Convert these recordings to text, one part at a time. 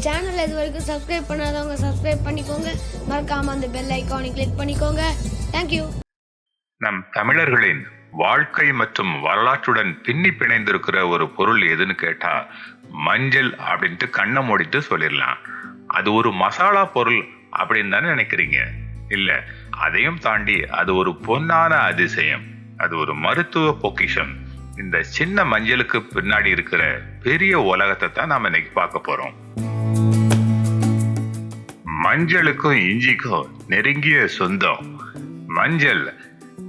Channel இது வரைக்கும் subscribe பண்ணாதவங்க சப்ஸ்கிரைப் பண்ணிக்கோங்க. மறக்காம அந்த பெல் ஐக்கானை கிளிக் பண்ணிக்கோங்க. தேங்க்யூ நம் தமிழர்களின் வாழ்க்கை மற்றும் வரலாற்றுடன் பின்னி பிணைந்திருக்கிற ஒரு பொருள் எதுன்னு கேட்டா மஞ்சள் அப்படின்ட்டு கண்ணை மூடிட்டு சொல்லிடலாம். அது ஒரு மசாலா பொருள் அப்படின்னு தானே நினைக்கிறீங்க? இல்ல அதையும் தாண்டி அது ஒரு பொன்னான அதிசயம். அது ஒரு மருத்துவ பொக்கிஷம். இந்த சின்ன மஞ்சளுக்கு பின்னாடி இருக்கிற பெரிய உலகத்தை தான் நாம இன்னைக்கு பார்க்க போறோம். மஞ்சளுக்கும் இஞ்சிக்கும் நெருங்கிய சொந்தம். மஞ்சள்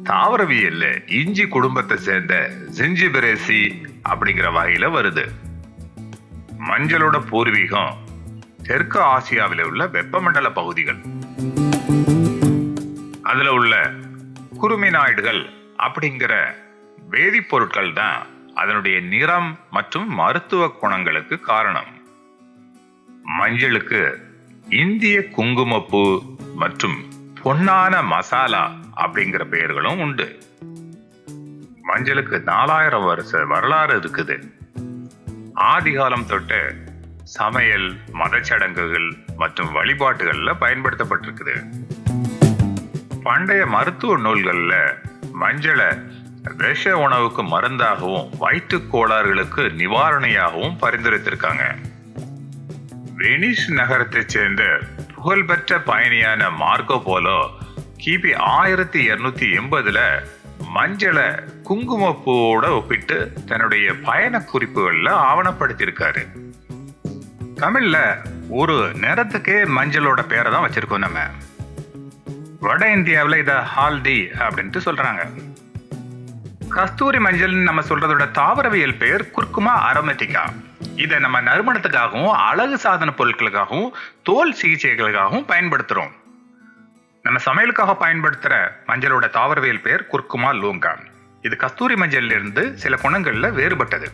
தாவரவியல்ல இஞ்சி குடும்பத்தை சேர்ந்த ஜிஞ்சிபரேசி அப்படிங்கிற வகையில வருது. மஞ்சளோட பூர்வீகம் தெற்கு ஆசியாவில் உள்ள வெப்பமண்டல பகுதிகள். அதுல உள்ள குருமினாய்டுகள் அப்படிங்கிற வேதிப்பொருட்கள் தான் அதனுடைய நிறம் மற்றும் மருத்துவ குணங்களுக்கு காரணம். மஞ்சளுக்கு இந்திய குங்குமப்பூ மற்றும் பொன்னான மசாலா அப்படிங்கிற பெயர்களும் உண்டு. மஞ்சளுக்கு நாலாயிரம் வருஷ வரலாறு இருக்குது. ஆதிகாலம் தொட்டு சமையல் மதச்சடங்குகள் மற்றும் வழிபாட்டுகள்ல பயன்படுத்தப்பட்டிருக்குது. பண்டைய மருத்துவ நூல்கள்ல மஞ்சளை விஷ உணவுக்கு மருந்தாகவும் வயிற்றுக் கோளாறுகளுக்கு நிவாரணியாகவும் பரிந்துரைத்திருக்காங்க. வெனிஸ் நகரத்தைச் சேர்ந்த புகழ்பெற்ற பயணியான மார்க்கோ போலோ கிபி ஆயிரத்தி இருநூத்தி எண்பதுல மஞ்சளை குங்குமப்பூவோட ஒப்பிட்டு தன்னுடைய பயண குறிப்புகள்ல ஆவணப்படுத்தியிருக்காரு. தமிழ்ல ஒரு நிறத்துக்கே மஞ்சளோட பேரை தான் வச்சிருக்கோம் நம்ம. வட இந்தியாவில் இதை ஹால்தி அப்படின்ட்டு சொல்றாங்க. கஸ்தூரி மஞ்சள்னு நம்ம சொல்றதோட தாவரவியல் பெயர் குர்குமா அரோமேட்டிகா இதை நம்ம நறுமணத்துக்காகவும் அழகு சாதன பொருட்களுக்காகவும் தோல் சிகிச்சைகளுக்காகவும் பயன்படுத்துறோம். நம்ம சமையலுக்காக பயன்படுத்துற மஞ்சளோட தாவரவியல் பெயர் குர்குமா லூங்கா. இது கஸ்தூரி மஞ்சள்ல இருந்து சில குணங்கள்ல வேறுபட்டது.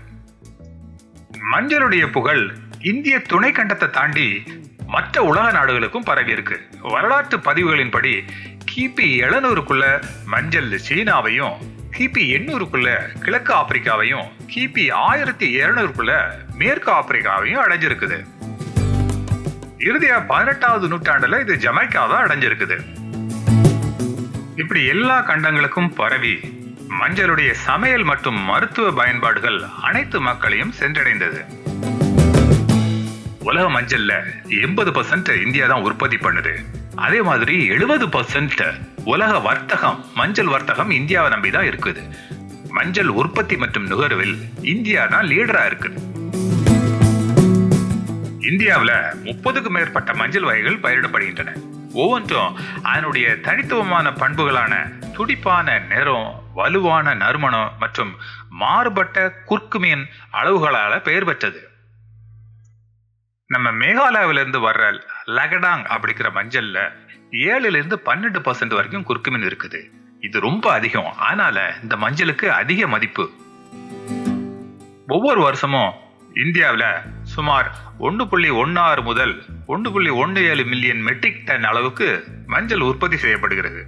மஞ்சளுடைய புகழ் இந்திய துணை கண்டத்தை தாண்டி மற்ற உலக நாடுகளுக்கும் பரவி இருக்கு. வரலாற்று பதிவுகளின்படி கிபி எழுநூறுக்குள்ள மஞ்சள் சீனாவையும் கிபி எண்ணூறுக்குள்ள கிழக்கு ஆப்பிரிக்காவையும் கிபி ஆயிரத்தி இருநூறுக்குள்ள மேற்கு ஆப்பிரிக்காவையும் அடைஞ்சிருக்குது. இறுதியா பதினெட்டாவது நூற்றாண்டுல இது ஜமைக்காவை அடைஞ்சிருக்குது. இப்படி எல்லா கண்டங்களுக்கும் பரவி மஞ்சளுடைய சமையல் மற்றும் மருத்துவ பயன்பாடுகள் அனைத்து மக்களையும் சென்றடைந்தது. உலக மஞ்சள்ல எண்பது பர்சன்ட் இந்தியா தான் உற்பத்தி பண்ணுது. அதே மாதிரி எழுபது பர்சன்ட் உலக வர்த்தகம் மஞ்சள் வர்த்தகம் இந்தியாவை நம்பி தான் இருக்குது. மஞ்சள் உற்பத்தி மற்றும் நுகர்வில் இந்தியா தான் லீடரா இருக்குது. இந்தியாவில் முப்பதுக்கும் மேற்பட்ட மஞ்சள் வகைகள் பயிரிடப்படுகின்றன. ஒவ்வொன்றும் அதனுடைய தனித்துவமான பண்புகளான துடிப்பான நிறம் வலுவான நறுமணம் மற்றும் மாறுபட்ட குர்க்குமியன் அளவுகளால் பெயர் பெற்றது. நம்ம மேகாலயாவில இருந்து வர்ற லகடாங் அப்படிங்கிற மஞ்சள்ல ஏழுல இருந்து பன்னெண்டு பர்சன்ட் வரைக்கும் குர்க்குமின் இருக்குது. இது ரொம்ப அதிகம். ஆனால இந்த மஞ்சளுக்கு அதிக மதிப்பு. ஒவ்வொரு வருஷமும் இந்தியாவில் சுமார் ஒன்று புள்ளி ஒன்று ஆறு முதல் ஒன்று புள்ளி ஒன்று ஏழு மில்லியன் மெட்ரிக் டன் அளவுக்கு மஞ்சள் உற்பத்தி செய்யப்படுகிறது.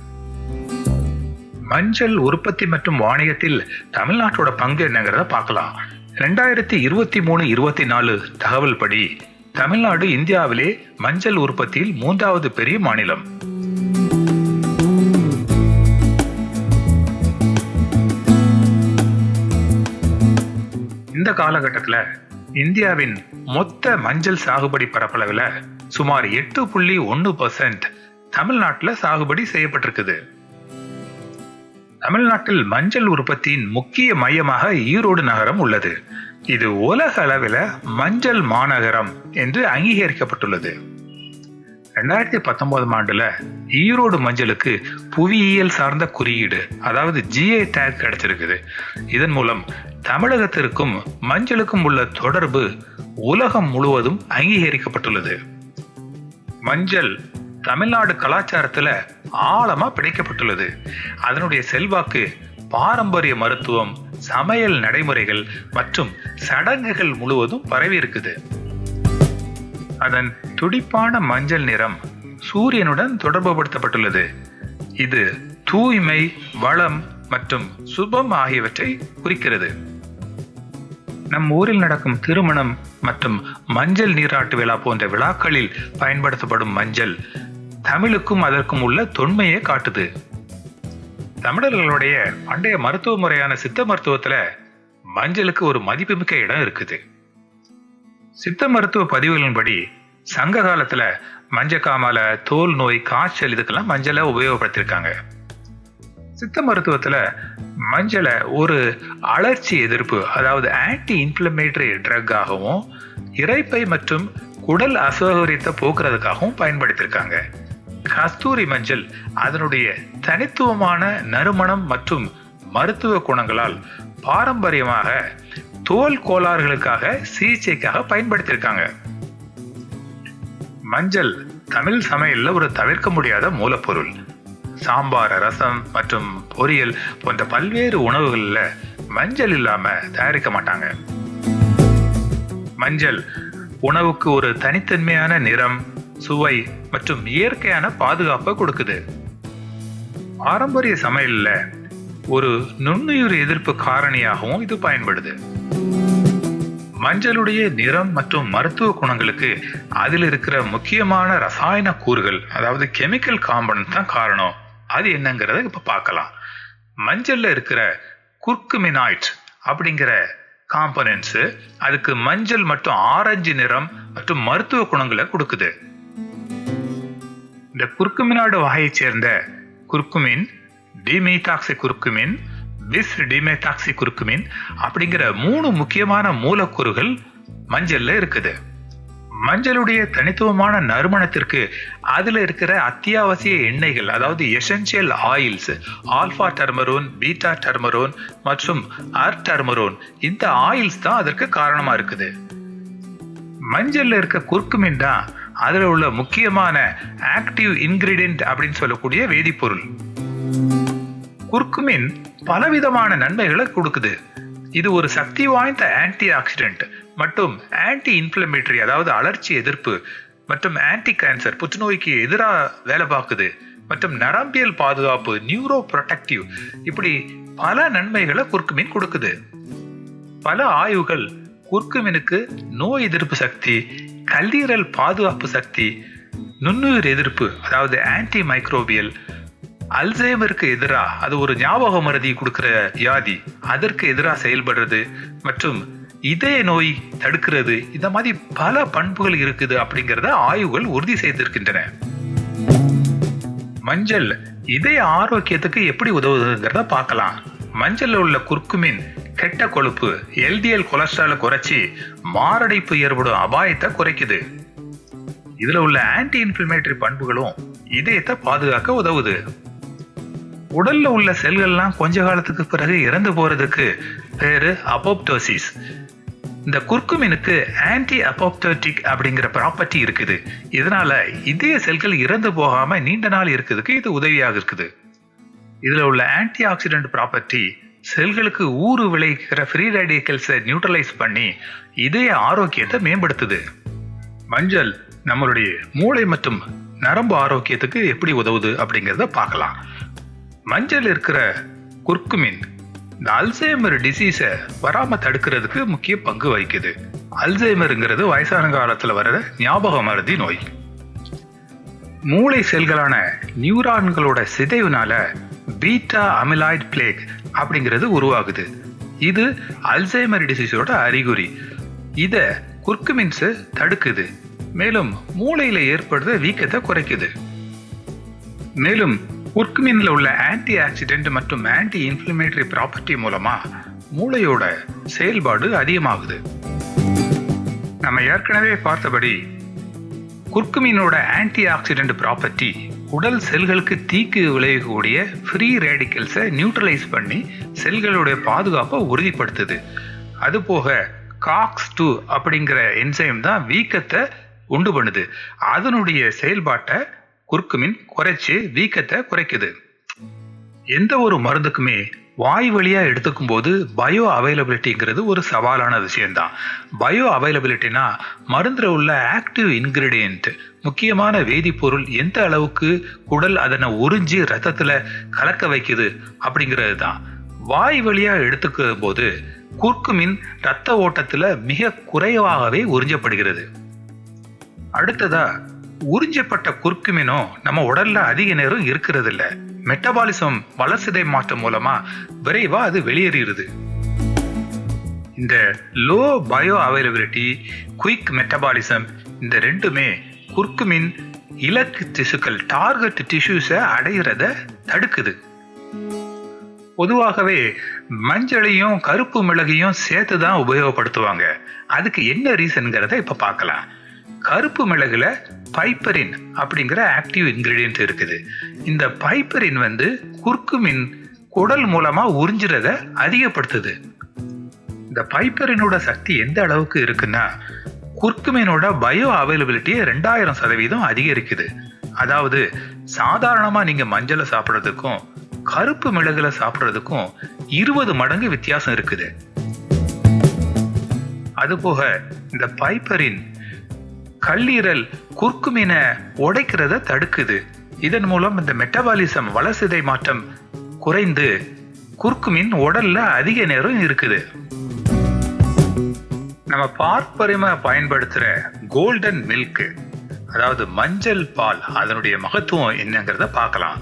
மஞ்சள் உற்பத்தி மற்றும் வாணிகத்தில் தமிழ்நாட்டோட பங்கு என்னங்கிறத பார்க்கலாம். ரெண்டாயிரத்தி இருபத்தி மூணு இருபத்தி நாலு தகவல் படி தமிழ்நாடு இந்தியாவிலே மஞ்சள் உற்பத்தியில் மூன்றாவது பெரிய மாநிலம். இந்த காலகட்டத்தில் இந்தியாவின் மொத்த மஞ்சள் சாகுபடி பரப்பளவில் சுமார் எட்டு புள்ளி ஒன்று பர்சன்ட் தமிழ்நாட்டில் சாகுபடி செய்யப்பட்டிருக்குது. தமிழ்நாட்டில் மஞ்சள் உற்பத்தியின் முக்கிய மையமாக ஈரோடு நகரம் உள்ளது. இது உலக அளவில் மஞ்சள் மாநகரம் என்று அங்கீகரிக்கப்பட்டுள்ளது. ரெண்டாயிரத்தி பத்தொன்பதாம் ஆண்டுல ஈரோடு மஞ்சளுக்கு புவியியல் சார்ந்த குறியீடு அதாவது ஜிஐ டேக் கிடைச்சிருக்குது. இதன் மூலம் தமிழகத்திற்கும் மஞ்சளுக்கும் உள்ள தொடர்பு உலகம் முழுவதும் அங்கீகரிக்கப்பட்டுள்ளது. மஞ்சள் தமிழ்நாடு கலாச்சாரத்துல ஆழமா பிடிக்கப்பட்டுள்ளது அதனுடைய செல்வாக்கு பாரம்பரிய மருத்துவம் சமையல் நடைமுறைகள் மற்றும் சடங்குகள் முழுவதும் பரவி இருக்குது. அதன் துடிப்பான மஞ்சள் நிறம் சூரியனுடன் தொடர்புபடுத்தப்பட்டுள்ளது. இது தூய்மை வளம் மற்றும் சுபம் ஆகியவற்றை குறிக்கிறது. நம் ஊரில் நடக்கும் திருமணம் மற்றும் மஞ்சள் நீராட்டு விழா போன்ற விழாக்களில் பயன்படுத்தப்படும் மஞ்சள் தமிழுக்கும் அதற்கும் உள்ள தொன்மையை காட்டுது. தமிழர்களுடைய பண்டைய மருத்துவ முறையான சித்த மருத்துவத்துல மஞ்சளுக்கு ஒரு மதிப்புமிக்க இடம் இருக்குது. சித்த மருத்துவ பதிவுகளின்படி சங்க காலத்துல மஞ்சக்காமல தோல் நோய் காய்ச்சல் இதுக்கெல்லாம் மஞ்சளை உபயோகப்படுத்தியிருக்காங்க. சித்த மருத்துவத்துல மஞ்சளை ஒரு அலர்ச்சி எதிர்ப்பு அதாவது ஆன்டி இன்ஃப்ளமேட்டரி ட்ரக்காகவும் இறைப்பை மற்றும் குடல் அசௌகரியத்தை போக்குறதுக்காகவும் பயன்படுத்தியிருக்காங்க. கஸ்தூரி மஞ்சள் அதனுடைய தனித்துவமான நறுமணம் மற்றும் மருத்துவ குணங்களால் பாரம்பரியமாக தோல் கோளாறுகளுக்காக சிகிச்சைக்காக பயன்படுத்தியிருக்காங்க. மஞ்சள் தமிழ் சமையல்ல ஒரு தவிர்க்க முடியாத மூலப்பொருள். சாம்பார் ரசம் மற்றும் பொரியல் போன்ற பல்வேறு உணவுகளில் மஞ்சள் இல்லாம தயாரிக்க மாட்டாங்க. மஞ்சள் உணவுக்கு ஒரு தனித்தன்மையான நிறம் சுவை மற்றும் இயற்கையான பாதுகாப்பை கொடுக்குது. பாரம்பரிய சமையல்ல ஒரு நுண்ணுயிர் எதிர்ப்பு காரணியாகவும் இது பயன்படுது. மஞ்சளுடைய நிறம் மற்றும் மருத்துவ குணங்களுக்கு அதில் இருக்கிற முக்கியமான ரசாயன கூறுகள் அதாவது கெமிக்கல் காம்பனன்ட் தான் காரணம். அது என்னங்கிறத இப்போ பார்க்கலாம். மஞ்சள்ல இருக்கிற குர்க்குமினாய்ட் அப்படிங்கிற காம்பனன்ட்ஸ் அதுக்கு மஞ்சள் மற்றும் ஆரஞ்சு நிறம் மற்றும் மருத்துவ குணங்களை கொடுக்குது. இந்த குர்குமினாய்டு வகையைச் சேர்ந்த குர்குமின் டிமெத்தாக்சி குர்குமின் பிஸ் டிமெத்தாக்சி குர்குமின் அப்படிங்கிற மூணு முக்கியமான மூலக்கூறுகள் மஞ்சள்ல இருக்குது. மஞ்சளுடைய தனித்துவமான நறுமணத்திற்கு அதில் இருக்கிற அத்தியாவசிய எண்ணெய்கள் அதாவது essential oils alpha turmerone beta turmerone மற்றும் அர் டர்மரோன் இந்த ஆயில்ஸ் தான் அதற்கு காரணமாக இருக்குது. மஞ்சளில் இருக்க குர்குமின் தான் அதுல உள்ள முக்கியமான ஆக்டிவ் இன்கிரீடியன்ட் அப்படின்னு சொல்லக்கூடிய வேதிப்பொருள். குர்குமின் பலவிதமான நன்மைகளை கொடுக்குது. இது ஒரு சக்தி வாய்ந்த ஆன்டி ஆக்சிடென்ட் மற்றும் ஆன்டி இன்ஃப்ளமேட்டரி அதாவது அலர்ச்சி எதிர்ப்பு மற்றும் ஆன்டி கேன்சர் புற்றுநோய்க்கு எதிராக வேலை பார்க்குது. மற்றும் நரம்பியல் பாதுகாப்பு நியூரோ ப்ரொடக்டிவ் இப்படி பல நன்மைகளை குர்குமின் கொடுக்குது. பல ஆய்வுகள் குர்குமினுக்கு நோய் எதிர்ப்பு சக்தி கல்லீரல் பாதுகாப்பு சக்தி நுண்ணுயிர் எதிர்ப்பு அதாவது ஆன்டி மைக்ரோபியல் அல்சைமருக்கு எதிராக அது ஒரு ஞாபக மருதி கொடுக்கிற வியாதி அதற்கு எதிராக செயல்படுறது மற்றும் இதய நோய் தடுக்கிறது. இந்த மாதிரி பல பண்புகள் இருக்குது அப்படிங்கிறத ஆய்வுகள் உறுதி செய்திருக்கின்றன. மஞ்சள் இதய ஆரோக்கியத்துக்கு எப்படி உதவுதுங்கிறத பார்க்கலாம். மஞ்சளில் உள்ள குர்குமின் கெட்ட கொழுப்பு எல்டிஎல் கொலஸ்ட்ரால குறைச்சி மாரடைப்பு ஏற்படும் அபாயத்தை குறைக்குது. இதுல உள்ள ஆன்டி இன்ஃபிளமேட்டரி பண்புகளும் இதயத்தை பாதுகாக்க உதவுது. உடல்ல உள்ள செல்கள்லாம் கொஞ்ச காலத்துக்கு பிறகு இறந்து போறதுக்கு பேரு அப்போப்டோசிஸ் இந்த குர்குமினுக்கு ஆன்டி அப்போப்டோட்டிக் அப்படிங்கிற ப்ராப்பர்ட்டி இருக்குது. இதனால இதய செல்கள் இறந்து போகாம நீண்ட நாள் இருக்கிறதுக்கு இது உதவியாக இருக்குது. இதுல உள்ள ஆன்டி ஆக்சிடென்ட் ப்ராப்பர்ட்டி செல்களுக்கு ஊறு விளைவிக்கிற ஃப்ரீ ரேடிக்கல்ஸை நியூட்ரலைஸ் பண்ணி இதய ஆரோக்கியத்தை மேம்படுத்துது. மஞ்சள் நம்மளுடைய மூளை மற்றும் நரம்பு ஆரோக்கியத்துக்கு எப்படி உதவுது அப்படிங்கிறத பார்க்கலாம். மஞ்சள் இருக்கிற குர்குமின் இந்த அல்சைமர் டிசீஸை வராமல் தடுக்கிறதுக்கு முக்கிய பங்கு வகிக்குது. அல்சைமருங்கிறது வயசான காலத்தில் வர்ற ஞாபக மருதி நோய். மூளை செல்களான நியூரான்களோட சிதைவுனால பீட்டா அமிலாய்ட் பிளேக் அப்படிங்கிறது உருவாகுது. இது அல்சைமர் டிசீஸோட அறிகுறி. இத குர்குமின்ஸு தடுக்குது. மேலும் மூளையில ஏற்படுற வீக்கத்தை குறைக்குது. மேலும் குர்குமின்ல உள்ள ஆன்டி ஆக்சிடென்ட் மற்றும் ஆன்டி இன்ஃப்ளமேட்டரி ப்ராப்பர்ட்டி மூலமா மூளையோட செயல்பாடு அதிகமாகுது. நம்ம ஏற்கனவே பார்த்தபடி குர்குமினோட ஆன்டி ஆக்சிடென்ட் ப்ராப்பர்ட்டி உடல் செல்களுக்கு தீக்கு விளைவிக்கக்கூடிய ஃப்ரீ ரேடிக்கல்ஸை நியூட்ரலைஸ் பண்ணி செல்களுடைய பாதுகாப்பை உறுதிப்படுத்துது. அதுபோக காக்ஸ் டூ அப்படிங்கிற என்சைம் தான் வீக்கத்தை உண்டு பண்ணுது. அதனுடைய செயல்பாட்டை குறுக்குமின் குறைச்சி வீக்கத்தை குறைக்குது. எந்த ஒரு மருந்துக்குமே வாய் வழியாக எடுத்துக்கும் போது பயோ அவைலபிலிட்டிங்கிறது ஒரு சவாலான விஷயம்தான். பயோ அவைலபிலிட்டினா மருந்தில் உள்ள ஆக்டிவ் இன்கிரீடியன்ட் முக்கியமான வேதிப்பொருள் எந்த அளவுக்கு குடல் அதனை உறிஞ்சி ரத்தத்தில் கலக்க வைக்குது அப்படிங்கிறது தான் வாய் வழியாக எடுத்துக்கும் போது குர்க்குமின் ரத்த ஓட்டத்தில் மிக குறைவாகவே உறிஞ்சப்படுகிறது. அடுத்ததாக உறிஞ்சப்பட்ட குர்க்குமினோ நம்ம உடல்ல அதிக நேரம் இருக்கிறது இல்ல மெட்டபாலிசம் வளர்சிதை மாற்றம் மூலமா விரைவா அது வெளியேறிடுது. இந்த low bioavailability quick metabolism இந்த ரெண்டுமே குர்க்குமின் இலக்கு திசுக்கள் டார்கெட் டிஷ்யூஸை அடையிறத தடுக்குது. பொதுவாகவே மஞ்சளையும் கருப்பு மிளகையும் சேர்த்து தான் உபயோகப்படுத்துவாங்க. அதுக்கு என்ன ரீசன்கிறத இப்ப பார்க்கலாம். கருப்பு மிளகுல பைப்பரின் அப்படிங்கிற ஆக்டிவ் இன்கிரீடியன்ட் இருக்குது. இந்த பைப்பரின் வந்து குர்குமின் குடல் மூலமா உறிஞ்சுறத அதிகப்படுத்துது. இந்த பைப்பரினோட சக்தி எந்த அளவுக்கு இருக்குன்னா குர்குமினோட பயோ அவைலபிலிட்டியை ரெண்டாயிரம் சதவீதம் அதிகரிக்குது. அதாவது சாதாரணமா நீங்க மஞ்சளை சாப்பிட்றதுக்கும் கருப்பு மிளகுல சாப்பிட்றதுக்கும் இருபது மடங்கு வித்தியாசம் இருக்குது. அதுபோக இந்த பைப்பரின் கல்லீரல் குர்குமினை உடைக்கிறத தடுக்குது. இதன் மூலம் இந்த மெட்டபாலிசம் வளசிதை மாற்றம் குறைந்து குர்குமின் உடல்ல அதிக நேரம் இருக்குது. நம்ம பார்ப்பரிம பயன்படுத்துற கோல்டன் மில்க் அதாவது மஞ்சள் பால் அதனுடைய மகத்துவம் என்னங்கிறத பார்க்கலாம்.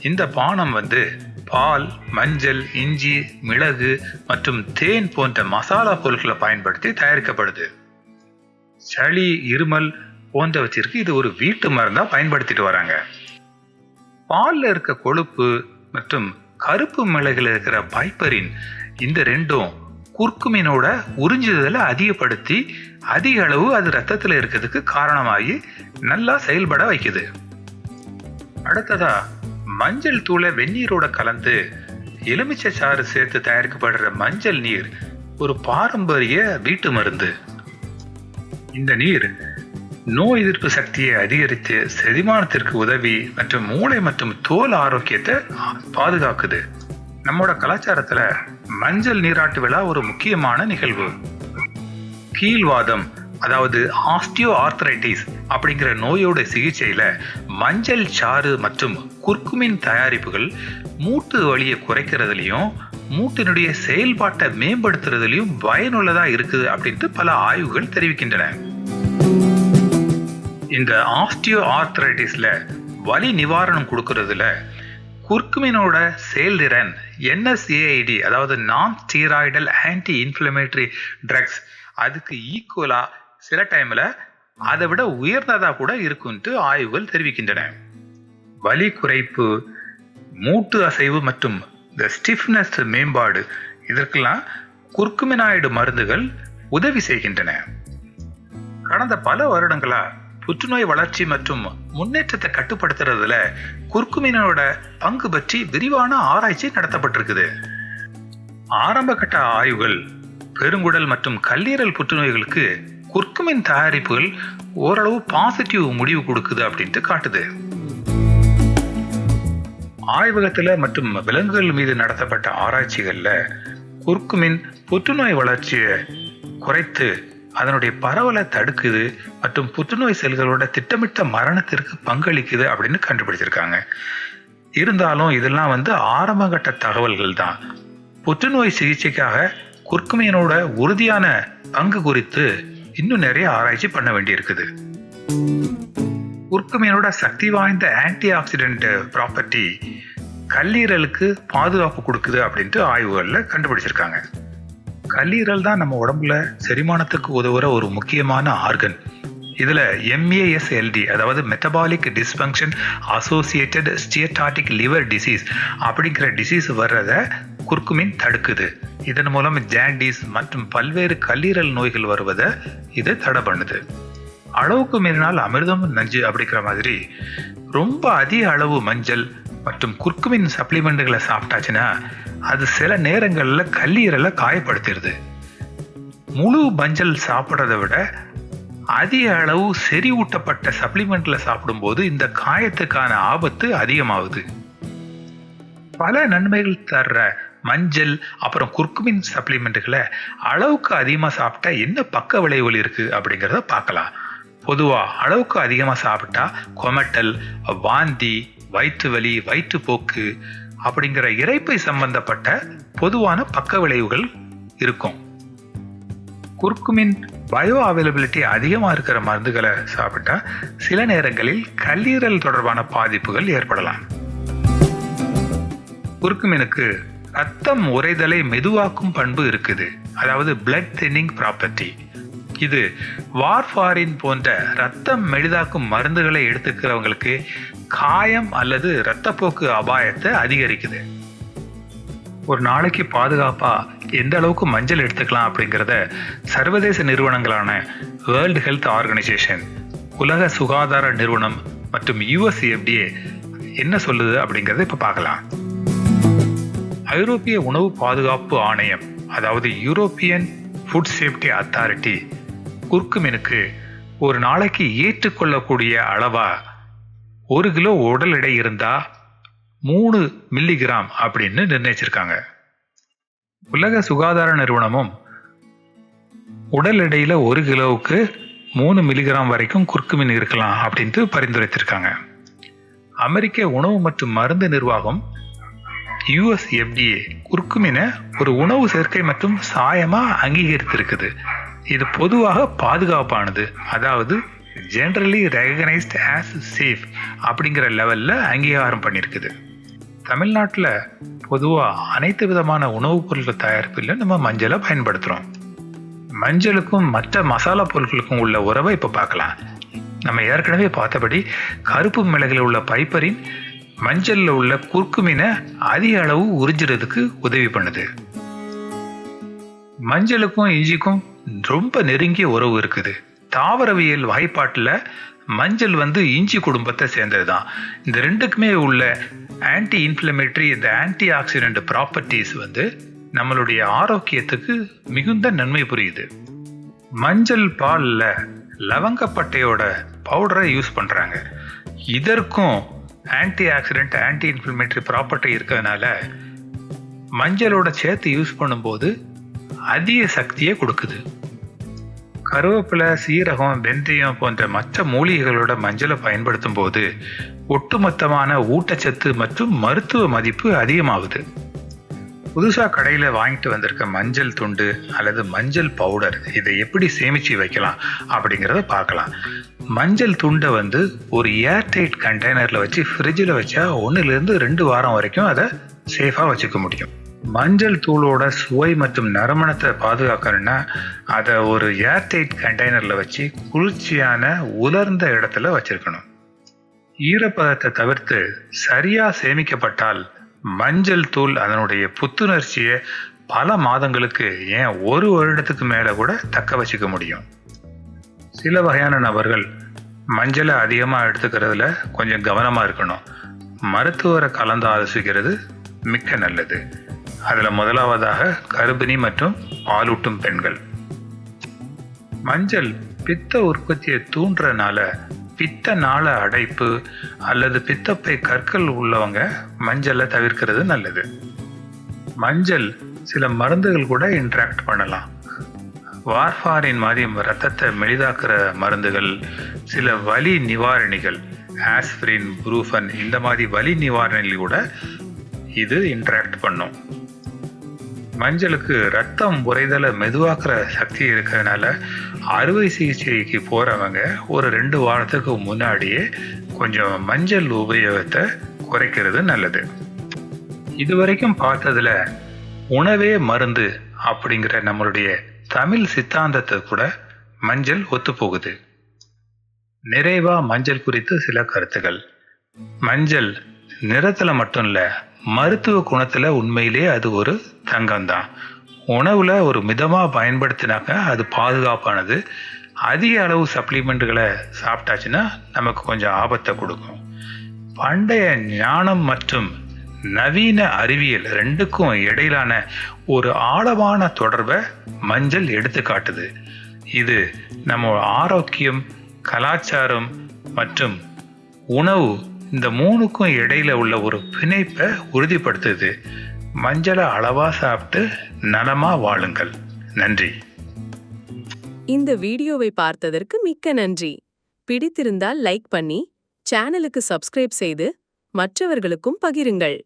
இந்த பானம் வந்து பால் மஞ்சள் இஞ்சி மிளகு மற்றும் தேன் போன்ற மசாலா பொருட்களை பயன்படுத்தி தயாரிக்கப்படுது. சளி இருமல் போன்றவற்றிற்கு இது ஒரு வீட்டு மருந்தா பயன்படுத்திட்டு வராங்க. பாலில் இருக்க கொழுப்பு மற்றும் கருப்பு மிளகில் இருக்கிற பைப்பரின் இந்த ரெண்டும் குர்குமினோட உறிஞ்சுதலை அதிகப்படுத்தி அதிக அளவு அது ரத்தத்தில் இருக்கிறதுக்கு காரணமாகி நல்லா செயல்பட வைக்குது. அடுத்ததா மஞ்சள் தூளை வெந்நீரோட கலந்து எலுமிச்சை சாறு சேர்த்து தயாரிக்கப்படுற மஞ்சள் நீர் ஒரு பாரம்பரிய வீட்டு மருந்து. இந்த நீர் நோய் எதிர்ப்பு சக்தியை அதிகரித்து செரிமானத்திற்கு உதவி மற்றும் மூளை மற்றும் தோல் ஆரோக்கியத்தை பாதுகாக்குது. நம்மோட கலாச்சாரத்துல மஞ்சள் நீராட்டு விழா ஒரு முக்கியமான நிகழ்வு. கீழ்வாதம் அதாவது ஆஸ்டியோ ஆர்த்தரைட்டிஸ் அப்படிங்கிற நோயோட சிகிச்சையில மஞ்சள் சாறு மற்றும் குர்குமின் தயாரிப்புகள் மூட்டு வலியை குறைக்கிறதுலையும் மூட்டினுடைய செயல்பாட்டை மேம்படுத்துறதுலையும் பயனுள்ளதா இருக்குது அப்படின்ட்டு பல ஆய்வுகள் தெரிவிக்கின்றன. இந்த ஆஸ்டியோ ஆர்த்ரைட்டிஸ்ல வலி நிவாரணம் கொடுக்கறதுல குர்குமினோட செயல்திறன் என்எஸ்ஏஐடி அதாவது நான் ஸ்டீராய்டல் ஆன்டி இன்ஃப்ளமேட்டரி ட்ரக்ஸ் அதுக்கு ஈக்குவலா சில டைம்ல அதை விட உயர்ந்ததா கூட இருக்குன்ட்டு ஆய்வுகள் தெரிவிக்கின்றன. வலி குறைப்பு மூட்டு அசைவு மற்றும் இந்த ஸ்டிஃப்னஸ் மேம்பாடு. இதற்கெல்லாம் குர்குமினாய்டு மருந்துகள் உதவி செய்கின்றன. கடந்த பல வருடங்களா புற்றுநோய் வளர்ச்சி மற்றும் முன்னேற்றத்தை கட்டுப்படுத்துறதுல குர்குமினோட பங்கு பற்றி விரிவான ஆராய்ச்சி நடத்தப்பட்டிருக்குது. ஆரம்ப கட்ட ஆய்வுகள் பெருங்குடல் மற்றும் கல்லீரல் புற்றுநோய்களுக்கு குர்குமின் தயாரிப்புகள் ஓரளவு பாசிட்டிவ் முடிவு கொடுக்குது அப்படின்ட்டு காட்டுது. ஆய்வகத்தில் மற்றும் விலங்குகள் மீது நடத்தப்பட்ட ஆராய்ச்சிகளில் குர்குமின் புற்றுநோய் வளர்ச்சியை குறைத்து அதனுடைய பரவலை தடுக்குது மற்றும் புற்றுநோய் செல்களோட திட்டமிட்ட மரணத்திற்கு பங்களிக்குது அப்படின்னு கண்டுபிடிச்சிருக்காங்க. இருந்தாலும் இதெல்லாம் வந்து ஆரம்பகட்ட தகவல்கள் தான். புற்றுநோய் சிகிச்சைக்காக குர்குமியனோட உறுதியான பங்கு குறித்து இன்னும் நிறைய ஆராய்ச்சி பண்ண வேண்டியிருக்குது. குர்க்குமீனோட சக்தி வாய்ந்த ஆன்டி ஆக்சிடென்ட் ப்ராப்பர்ட்டி கல்லீரலுக்கு பாதுகாப்பு கொடுக்குது அப்படின்ட்டு ஆய்வுகளில் கண்டுபிடிச்சிருக்காங்க. கல்லீரல் தான் நம்ம உடம்புல செரிமானத்துக்கு உதவுற ஒரு முக்கியமான ஆர்கன் இதில் எம்ஏஎஸ்எல்டி அதாவது metabolic dysfunction associated steatotic liver disease அப்படிங்கிற டிசீஸ் வர்றத குர்குமின் தடுக்குது. இதன் மூலம் ஜாண்டிஸ் மற்றும் பல்வேறு கல்லீரல் நோய்கள் வருவதை இது தடை பண்ணுது. அளவுக்கு மீறினால் அமிர்தம் நஞ்சு அப்படிங்கிற மாதிரி ரொம்ப அதிக அளவு மஞ்சள் மற்றும் குர்குமின் சப்ளிமெண்ட்டுகளை சாப்பிட்டாச்சுன்னா அது சில நேரங்களில் கல்லீரலை காயப்படுத்திடுது. முழு மஞ்சள் சாப்பிட்றத விட அதிக அளவு செறிவூட்டப்பட்ட சப்ளிமெண்ட்ல சாப்பிடும்போது இந்த காயத்துக்கான ஆபத்து அதிகமாகுது. பல நன்மைகள் தர்ற மஞ்சள் அப்புறம் குர்குமின் சப்ளிமெண்ட்டுகளை அளவுக்கு அதிகமாக சாப்பிட்டா என்ன பக்க விளைவுகள் இருக்கு அப்படிங்கிறத பார்க்கலாம். பொதுவாக அளவுக்கு அதிகமாக சாப்பிட்டா கொமட்டல் வாந்தி வயிற்று வலி வயிற்றுப்போக்கு அப்படிங்கிற இறைப்பை சம்பந்தப்பட்ட பொதுவான பக்க விளைவுகள் இருக்கும். குர்குமின் பயோ அவைலபிலிட்டி அதிகமாக இருக்கிற மருந்துகளை சாப்பிட்டா சில நேரங்களில் கல்லீரல் தொடர்பான பாதிப்புகள் ஏற்படலாம். குர்குமினுக்கு ரத்தம் உறைதலை மெதுவாக்கும் பண்பு இருக்குது. அதாவது பிளட் தின்னிங் ப்ராப்பர்ட்டி இது வார்ஃபாரின் போன்ற ரத்தம் மெலிதாக்கும் மருந்துகளை எடுத்துக்கிறவங்களுக்கு காயம் அல்லது இரத்தப்போக்கு அபாயத்தை அதிகரிக்குது. ஒரு நாளைக்கு பாதுகாப்பாக எந்த அளவுக்கு மஞ்சள் எடுத்துக்கலாம் அப்படிங்கிறத சர்வதேச நிறுவனங்களான வேர்ல்டு ஹெல்த் ஆர்கனைசேஷன் உலக சுகாதார நிறுவனம் மற்றும் யுஎஸ்எஃப்டிஏ என்ன சொல்லுது அப்படிங்கிறத இப்போ பார்க்கலாம். ஐரோப்பிய உணவு பாதுகாப்பு ஆணையம் அதாவது யூரோப்பியன் ஃபுட் சேஃப்டி அத்தாரிட்டி குர்குமினுக்கு ஒரு நாளைக்கு ஏற்றுக்கொள்ளக்கூடிய அளவா ஒரு கிலோ உடல் எடை இருந்தா மூணு மில்லிகிராம் அப்படின்னு நிர்ணயிச்சிருக்காங்க. உலக சுகாதார நிறுவனமும் உடல் எடையில ஒரு கிலோவுக்கு மூணு மில்லிகிராம் வரைக்கும் குர்குமின் இருக்கலாம் அப்படின்ட்டு பரிந்துரைத்திருக்காங்க. அமெரிக்க உணவு மற்றும் மருந்து நிர்வாகம் யுஎஸ்எஃப்டிஏ குர்குமினை ஒரு உணவு சேர்க்கை மற்றும் சாயமா அங்கீகரித்திருக்குது. இது பொதுவாக பாதுகாப்பானது. அதாவது ஜென்ரலி ரெகனைஸ்ட் ஆஸ் சேஃப் அப்படிங்கிற லெவலில் அங்கீகாரம் பண்ணியிருக்குது தமிழ்நாட்டில் பொதுவாக அனைத்து விதமான உணவுப் பொருட்கள் தயாரிப்பில் நம்ம மஞ்சளை பயன்படுத்துகிறோம் மஞ்சளுக்கும் மற்ற மசாலா பொருட்களுக்கும் உள்ள உறவை இப்போ பார்க்கலாம். நம்ம ஏற்கனவே பார்த்தபடி கருப்பு மிளகில் உள்ள பைப்பரின் மஞ்சளில் உள்ள குர்க்குமினை அதிக அளவு உறிஞ்சுறதுக்கு உதவி பண்ணுது. மஞ்சளுக்கும் இஞ்சிக்கும் ரொம்ப நெருங்கிய உறவு இருக்குது. தாவரவியல் வகைப்பாட்டில் மஞ்சள் வந்து இஞ்சி குடும்பத்தை சேர்ந்தது தான் இந்த ரெண்டுக்குமே உள்ள ஆன்டி இன்ஃப்ளமேட்டரி இந்த ஆன்டி ஆக்சிடென்ட் ப்ராப்பர்ட்டிஸ் வந்து நம்மளுடைய ஆரோக்கியத்துக்கு மிகுந்த நன்மை புரியுது. மஞ்சள் பாலில் லவங்கப்பட்டையோட பவுடரை யூஸ் பண்ணுறாங்க இதற்கும் antioxidant anti inflammatory property இருக்கிறதுனால மஞ்சளோட சேர்த்து யூஸ் பண்ணும்போது அதிக சக்தியை கொடுக்குது. கருவேப்பிலை சீரகம் வெந்தயம் போன்ற மற்ற மூலிகைகளோட மஞ்சளை பயன்படுத்தும் போது ஒட்டுமொத்தமான ஊட்டச்சத்து மற்றும் மருத்துவ மதிப்பு அதிகமாகுது. புதுசாக கடையில் வாங்கிட்டு வந்திருக்க மஞ்சள் துண்டு அல்லது மஞ்சள் பவுடர் இதை எப்படி சேமித்து வைக்கலாம் அப்படிங்கிறத பார்க்கலாம். மஞ்சள் துண்டை வந்து ஒரு ஏர்டைட் கண்டெய்னரில் வச்சு ஃப்ரிட்ஜில் வச்சா ஒன்றுலேருந்து ரெண்டு வாரம் வரைக்கும் அதை சேஃபாக வச்சுக்க முடியும். மஞ்சள் தூளோட சுவை மற்றும் நறுமணத்தை பாதுகாக்கணும்னா அதை ஒரு ஏர்டைட் கண்டெய்னரில் வச்சு குளிர்ச்சியான உலர்ந்த இடத்துல வச்சிருக்கணும். ஈரப்பதத்தை தவிர்த்து சரியாக சேமிக்கப்பட்டால் மஞ்சள் தூள் அதனுடைய புத்துணர்ச்சியை பல மாதங்களுக்கு ஏன் ஒரு வருடத்துக்கு மேலே கூட தக்க வச்சுக்க முடியும். சில வகையான நபர்கள் மஞ்சளை அதிகமாக எடுத்துக்கிறதுல கொஞ்சம் கவனமாக இருக்கணும். மருத்துவரை கலந்து ஆலோசிக்கிறது மிக்க நல்லது. அதில் முதலாவதாக கர்ப்பிணி மற்றும் பாலூட்டும் பெண்கள். மஞ்சள் பித்த உற்பத்தியை தூண்டுறனால பித்த நாள அடைப்பு அல்லது பித்தப்பை கற்கள் உள்ளவங்க மஞ்சளை தவிர்க்கிறது நல்லது. மஞ்சள் சில மருந்துகள் கூட இன்ட்ராக்ட் பண்ணலாம். வார்ஃபாரின் மாதிரி ரத்தத்தை மெலிதாக்குற மருந்துகள் சில வலி நிவாரணிகள் ஆஸ்பிரின் புரூஃபன் இந்த மாதிரி வலி நிவாரணிகள் கூட இது இன்ட்ராக்ட் பண்ணும். மஞ்சளுக்கு ரத்தம் உறைதலை மெதுவாக்குற சக்தி இருக்கிறதுனால அறுவை சிகிச்சைக்கு போகிறவங்க ஒரு ரெண்டு வாரத்துக்கு முன்னாடியே கொஞ்சம் மஞ்சள் உபயோகத்தை குறைக்கிறது நல்லது. இதுவரைக்கும் பார்த்ததுல உணவே மருந்து அப்படிங்கிற நம்மளுடைய தமிழ் சித்தாந்தத்தை கூட மஞ்சள் ஒத்துப்போகுது. நிறைவா மஞ்சள் குறித்து சில கருத்துகள் மஞ்சள் நிறத்தில் மட்டும் இல்லை மருத்துவ குணத்தில் உண்மையிலே அது ஒரு தங்கம் தான் உணவில் ஒரு மிதமாக பயன்படுத்தினாக்க அது பாதுகாப்பானது. அதிக அளவு சப்ளிமெண்ட்டுகளை சாப்பிட்டாச்சுன்னா நமக்கு கொஞ்சம் ஆபத்தை கொடுக்கும். பண்டைய ஞானம் மற்றும் நவீன அறிவியல் ரெண்டுக்கும் இடையிலான ஒரு ஆழமான தொடர்பை மஞ்சள் எடுத்து காட்டுது. இது நம்ம ஆரோக்கியம் கலாச்சாரம் மற்றும் உணவு இந்த மூணுக்கும் இடையில உள்ள ஒரு பிணைப்பை உறுதிப்படுத்துது. மஞ்சளை அளவா சாப்பிட்டு நலமா வாழுங்கள். நன்றி. இந்த வீடியோவை பார்த்ததற்கு மிக்க நன்றி. பிடித்திருந்தால் லைக் பண்ணி சேனலுக்கு சப்ஸ்கிரைப் செய்து மற்றவர்களுக்கும் பகிருங்கள்.